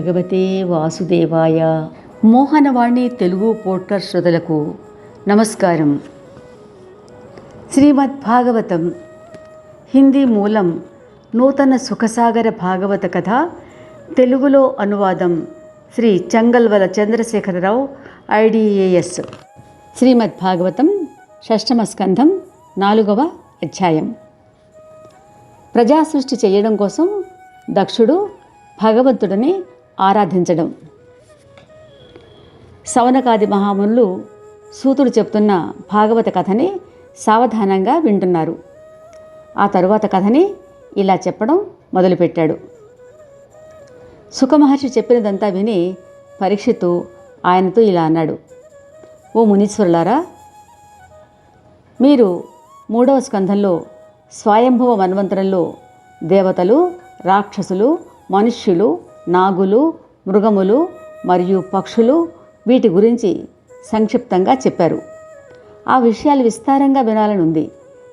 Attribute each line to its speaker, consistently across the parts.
Speaker 1: భగవతే వాసుదేవాయ. మోహనవాణి తెలుగు పోర్టర్ శ్రోతలకు నమస్కారం. శ్రీమద్ భాగవతం హిందీ మూలం నూతన సుఖసాగర భాగవత కథ తెలుగులో అనువాదం శ్రీ చంగల్వల చంద్రశేఖరరావు ఐడిఏఎస్. శ్రీమద్ భాగవతం షష్టమ స్కంధం నాలుగవ అధ్యాయం. ప్రజా సృష్టి చేయడం కోసం దక్షుడు భగవంతుడిని ఆరాధించడం. సవనకాది మహామునులు సూతుడు చెప్తున్న భాగవత కథని సావధానంగా వింటున్నారు. ఆ తరువాత కథని ఇలా చెప్పడం మొదలుపెట్టాడు. సుఖమహర్షి చెప్పినదంతా విని పరీక్షిత్తు ఆయనతో ఇలా అన్నాడు. ఓ మునీశ్వరులారా మీరు మూడవ స్కంధంలో స్వయంభవ మన్వంతరంలో దేవతలు రాక్షసులు మనుష్యులు నాగులు మృగములు మరియు పక్షులు వీటి గురించి సంక్షిప్తంగా చెప్పారు. ఆ విషయాలు విస్తారంగా వినాలని ఉంది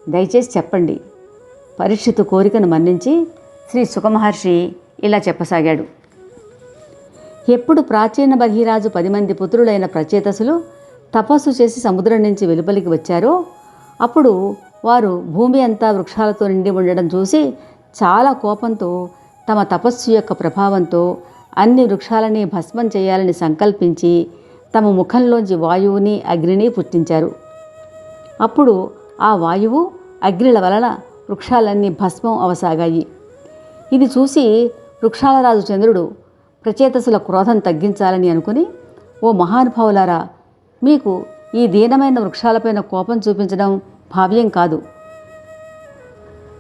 Speaker 1: దయచేసి చెప్పండి. పరీక్షితు కోరికను మన్నించి శ్రీ సుఖమహర్షి ఇలా చెప్పసాగాడు. ఎప్పుడు ప్రాచీన బహిరాజు పది మంది పుత్రులైన ప్రచేతసులు తపస్సు చేసి సముద్రం నుంచి వెలుపలికి వచ్చారో అప్పుడు వారు భూమి అంతా వృక్షాలతో నిండి ఉండడం చూసి చాలా కోపంతో తమ తపస్సు యొక్క ప్రభావంతో అన్ని వృక్షాలని భస్మం చేయాలని సంకల్పించి తమ ముఖంలోంచి వాయువుని అగ్నిని పుట్టించారు. అప్పుడు ఆ వాయువు అగ్నిల వలన వృక్షాలన్నీ భస్మం అవసాగాయి. ఇది చూసి వృక్షాలరాజు చంద్రుడు ప్రచేతసుల క్రోధం తగ్గించాలని అనుకుని ఓ మహానుభావులారా మీకు ఈ దీనమైన వృక్షాలపైన కోపం చూపించడం భావ్యం కాదు.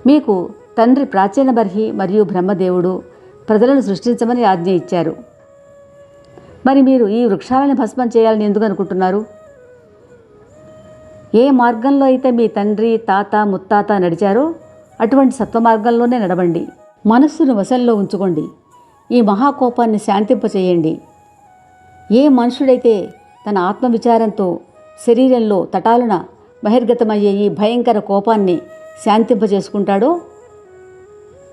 Speaker 1: మీకు తండ్రి ప్రాచీన బర్హి మరియు బ్రహ్మదేవుడు ప్రజలను సృష్టించమని ఆజ్ఞ ఇచ్చారు. మరి మీరు ఈ వృక్షాలను భస్మం చేయాలని ఎందుకు అనుకుంటున్నారు? ఏ మార్గంలో అయితే మీ తండ్రి తాత ముత్తాత నడిచారో అటువంటి సత్వ మార్గంలోనే నడవండి. మనస్సును వశంలో ఉంచుకోండి. ఈ మహాకోపాన్ని శాంతింపచేయండి. ఏ మనుషుడైతే తన ఆత్మవిచారంతో శరీరంలో తటాలున బహిర్గతమయ్యే ఈ భయంకర కోపాన్ని శాంతింపజేసుకుంటాడో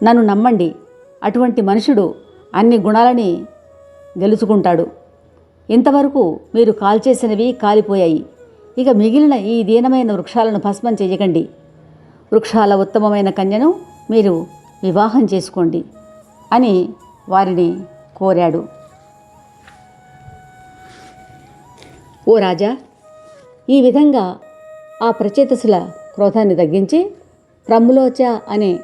Speaker 1: నన్ను నమ్మండి. అటువంటి మనుషుడు అన్ని గుణాలని గెలుచుకుంటాడు. ఇంతవరకు మీరు కాల్చేసినవి కాలిపోయాయి. ఇక మిగిలిన ఈ దీనమైన వృక్షాలను భస్మం చేయకండి. వృక్షాల ఉత్తమమైన కన్యను మీరు వివాహం చేసుకోండి అని వారిని కోరాడు. ఓ రాజా ఈ విధంగా ఆ ప్రచేతసుల క్రోధాన్ని తగ్గించి ప్రమ్ములోచ అనే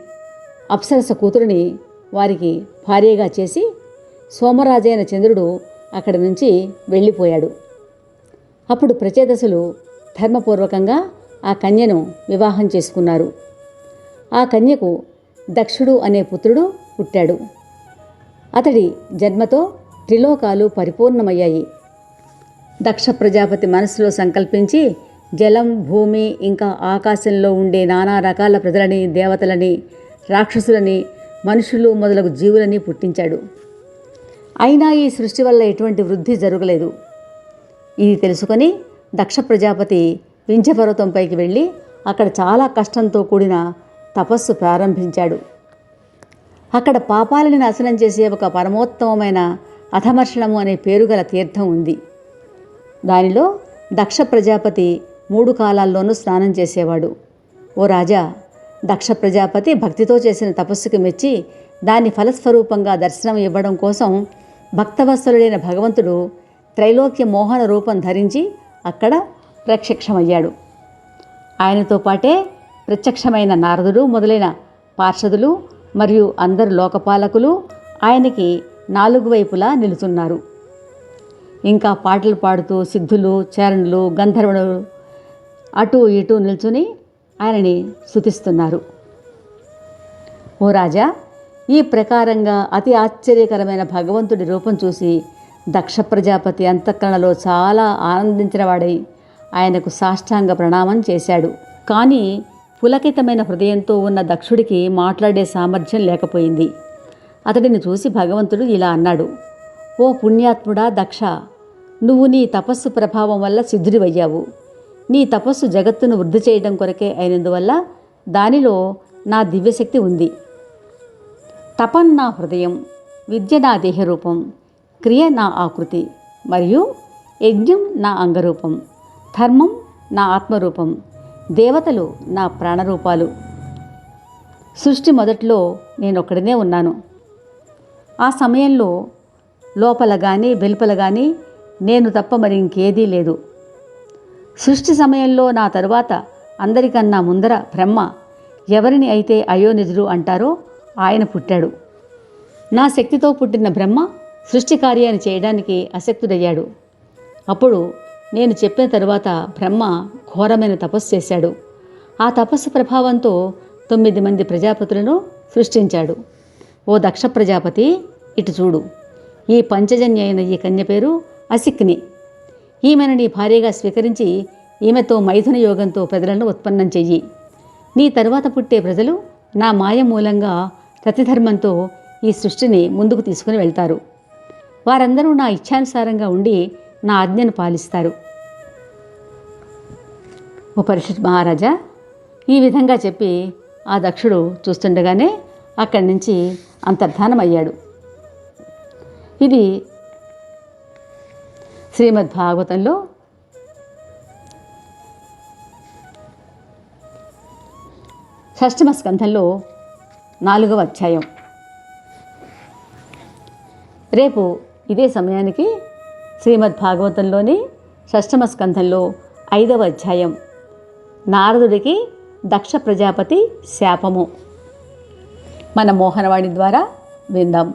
Speaker 1: అప్సరస కూతురిని వారికి భార్యగా చేసి సోమరాజైన చంద్రుడు అక్కడి నుంచి వెళ్ళిపోయాడు. అప్పుడు ప్రచేదశులు ధర్మపూర్వకంగా ఆ కన్యను వివాహం చేసుకున్నారు. ఆ కన్యకు దక్షుడు అనే పుత్రుడు పుట్టాడు. అతడి జన్మతో త్రిలోకాలు పరిపూర్ణమయ్యాయి. దక్ష ప్రజాపతి మనసులో సంకల్పించి జలం భూమి ఇంకా ఆకాశంలో ఉండే నానా రకాల ప్రజలని దేవతలని రాక్షసులని మనుషులు మొదలగు జీవులని పుట్టించాడు. అయినా ఈ సృష్టి వల్ల ఎటువంటి వృద్ధి జరగలేదు. ఇది తెలుసుకొని దక్ష ప్రజాపతి వింధ్యపర్వతంపైకి వెళ్ళి అక్కడ చాలా కష్టంతో కూడిన తపస్సు ప్రారంభించాడు. అక్కడ పాపాలని నాశనం చేసే ఒక పరమోత్తమమైన అధమర్షణము అనే పేరుగల తీర్థం ఉంది. దానిలో దక్ష ప్రజాపతి మూడు కాలాల్లోనూ స్నానం చేసేవాడు. ఓ రాజా దక్ష ప్రజాపతి భక్తితో చేసిన తపస్సుకి మెచ్చి దాని ఫలస్వరూపంగా దర్శనం ఇవ్వడం కోసం భక్తవత్సలుడైన భగవంతుడు త్రైలోక్య మోహన రూపం ధరించి అక్కడ ప్రత్యక్షమయ్యాడు. ఆయనతో పాటే ప్రత్యక్షమైన నారదుడు మొదలైన పార్షదులు మరియు అందరు లోకపాలకులు ఆయనకి నాలుగు వైపులా నిలుచున్నారు. ఇంకా పాటలు పాడుతూ సిద్ధులు చరణులు గంధర్వులు అటు ఇటు నిల్చుని ఆయనని స్థుతిస్తున్నారు ఓ రాజా ఈ ప్రకారంగా అతి ఆశ్చర్యకరమైన భగవంతుడి రూపం చూసి దక్ష ప్రజాపతి అంతఃకరణలో చాలా ఆనందించిన వాడై ఆయనకు సాష్టాంగ ప్రణామం చేశాడు. కానీ పులకితమైన హృదయంతో ఉన్న దక్షుడికి మాట్లాడే సామర్థ్యం లేకపోయింది. అతడిని చూసి భగవంతుడు ఇలా అన్నాడు ఓ పుణ్యాత్ముడా దక్ష నువ్వు నీ తపస్సు ప్రభావం వల్ల సిద్ధుడివయ్యావు. నీ తపస్సు జగత్తును వృద్ధి చేయడం కొరకే అయినందువల్ల దానిలో నా దివ్యశక్తి ఉంది. తపన్ నా హృదయం విద్య నా దేహరూపం క్రియ నా ఆకృతి మరియు యజ్ఞం నా అంగరూపం ధర్మం నా ఆత్మరూపం దేవతలు నా ప్రాణరూపాలు. సృష్టి మొదట్లో నేను ఉన్నాను. ఆ సమయంలో లోపల కానీ వెలుపల కానీ నేను తప్ప మరి ఇంకేదీ లేదు. సృష్టి సమయంలో నా తరువాత అందరికన్నా ముందర బ్రహ్మ ఎవరిని అయితే అయోనిజుడు అంటారో ఆయన పుట్టాడు. నా శక్తితో పుట్టిన బ్రహ్మ సృష్టి కార్యాన్ని చేయడానికి అశక్తుడయ్యాడు అప్పుడు నేను చెప్పిన తరువాత బ్రహ్మ ఘోరమైన తపస్సు చేశాడు. ఆ తపస్సు ప్రభావంతో తొమ్మిది మంది ప్రజాపతులను సృష్టించాడు. ఓ దక్ష ప్రజాపతి ఇటు చూడు. ఈ పంచజన్య అయిన ఈ కన్య పేరు అసిక్ని. ఈమెను నీ భార్యగా స్వీకరించి ఈమెతో మైథున యోగంతో ప్రజలను ఉత్పన్నం చెయ్యి. నీ తరువాత పుట్టే ప్రజలు నా మాయ మూలంగా ప్రతిధర్మంతో ఈ సృష్టిని ముందుకు తీసుకుని వెళ్తారు. వారందరూ నా ఇచ్ఛానుసారంగా ఉండి నా ఆజ్ఞను పాలిస్తారు. ఓ మహారాజా ఈ విధంగా చెప్పి ఆ దక్షుడు చూస్తుండగానే అక్కడి నుంచి అంతర్ధానమయ్యాడు. ఇది శ్రీమద్ భాగవతంలో షష్టమ స్కంధంలో నాలుగవ అధ్యాయం. రేపు ఇదే సమయానికి శ్రీమద్ భాగవతంలోని షష్టమ స్కంధంలో ఐదవ అధ్యాయం. నారదుడికి దక్ష ప్రజాపతి శాపము. మన మోహనవాణి ద్వారా విందాం.